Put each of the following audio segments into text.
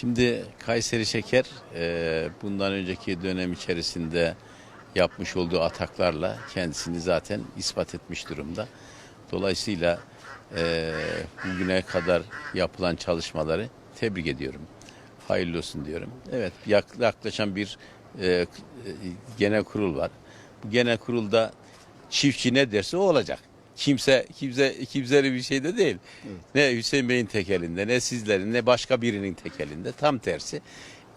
Şimdi Kayseri Şeker e, bundan önceki dönem içerisinde yapmış olduğu ataklarla kendisini zaten ispat etmiş durumda. Dolayısıyla e, bugüne kadar yapılan çalışmaları tebrik ediyorum. Hayırlı olsun diyorum. Evet yak- yaklaşan bir e, genel kurul var. Bu genel kurulda çiftçi ne derse o olacak. Kimse kimse kimsenin bir şey de değil. Ne Hüseyin Bey'in tekelinde, ne sizlerin, ne başka birinin tekelinde. Tam tersi.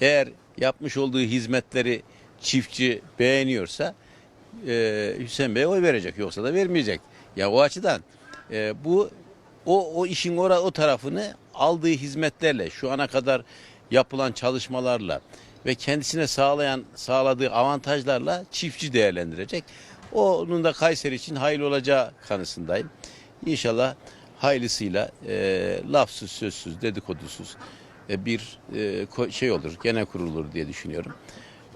Eğer yapmış olduğu hizmetleri çiftçi beğeniyorsa e, Hüseyin Bey'e oy verecek. Yoksa da vermeyecek. Ya o açıdan e, bu o o işin ora o tarafını aldığı hizmetlerle şu ana kadar yapılan çalışmalarla ve kendisine sağlayan sağladığı avantajlarla çiftçi değerlendirecek. Onun da Kayseri için hayırlı olacağı kanısındayım. İnşallah hayırlısıyla e, lafsız, sözsüz, dedikodusuz e, bir e, şey olur, gene kurulur diye düşünüyorum.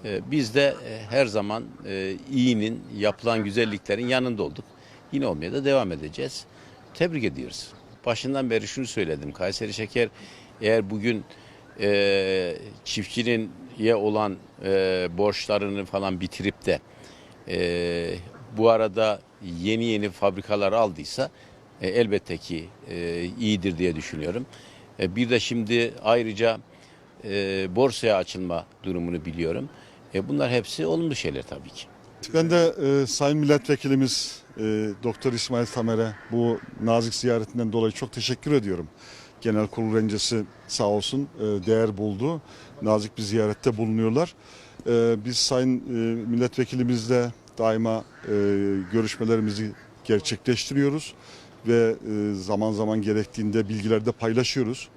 E, biz de e, her zaman e, iyinin, yapılan güzelliklerin yanında olduk. Yine olmaya da devam edeceğiz. Tebrik ediyoruz. Başından beri şunu söyledim. Kayseri Şeker eğer bugün e, çiftçinin ye olan e, borçlarını falan bitirip de e, bu arada yeni yeni fabrikalar aldıysa e, elbette ki e, iyidir diye düşünüyorum. E, bir de şimdi ayrıca e, borsaya açılma durumunu biliyorum. E, bunlar hepsi olumlu şeyler tabii ki. Ben de e, Sayın Milletvekilimiz e, Doktor İsmail Tamer'e bu nazik ziyaretinden dolayı çok teşekkür ediyorum. Genel kurul öncesi sağ olsun e, değer buldu. Nazik bir ziyarette bulunuyorlar. E, biz Sayın e, Milletvekilimizle daima e, görüşmelerimizi gerçekleştiriyoruz. Ve e, zaman zaman gerektiğinde bilgiler de paylaşıyoruz.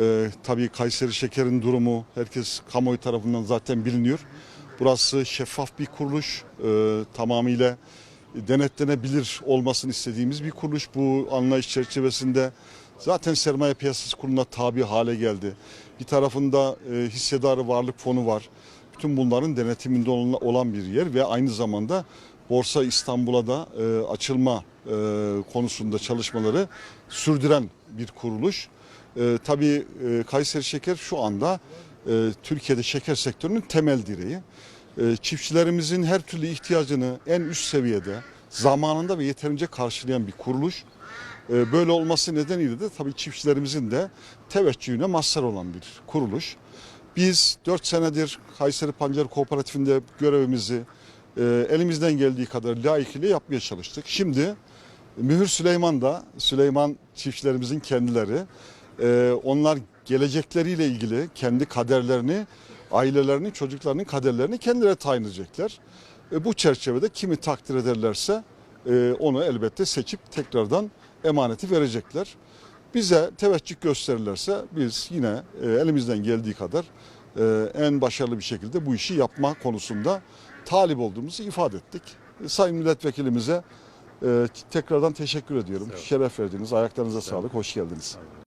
E, tabii Kayseri Şeker'in durumu herkes kamuoyu tarafından zaten biliniyor. Burası şeffaf bir kuruluş. E, tamamıyla denetlenebilir olmasını istediğimiz bir kuruluş. Bu anlayış çerçevesinde zaten sermaye piyasası kuruluna tabi hale geldi. Bir tarafında e, hissedarı varlık fonu var. Bütün bunların denetiminde olan- bir yer ve aynı zamanda Borsa İstanbul'a da e, açılma e, konusunda çalışmaları sürdüren bir kuruluş. E, tabii e, Kayseri Şeker şu anda e, Türkiye'de şeker sektörünün temel direği. E, çiftçilerimizin her türlü ihtiyacını en üst seviyede zamanında ve yeterince karşılayan bir kuruluş. E, böyle olması nedeniyle de tabii çiftçilerimizin de teveccühüne mazhar olan bir kuruluş. Biz 4 senedir Kayseri Pancar Kooperatifinde görevimizi e, elimizden geldiği kadar layıkıyla yapmaya çalıştık. Şimdi Mühür Süleyman da Süleyman çiftçilerimizin kendileri e, onlar gelecekleriyle ilgili kendi kaderlerini, ailelerini, çocuklarının kaderlerini kendileri tayin edecekler. E, bu çerçevede kimi takdir ederlerse e, onu elbette seçip tekrardan emaneti verecekler. Bize teveccüh gösterirlerse biz yine e, elimizden geldiği kadar e, en başarılı bir şekilde bu işi yapma konusunda talip olduğumuzu ifade ettik. E, Sayın milletvekilimize e, tekrardan teşekkür ediyorum. Şeref verdiniz. Ayaklarınıza sağlık. Hoş geldiniz.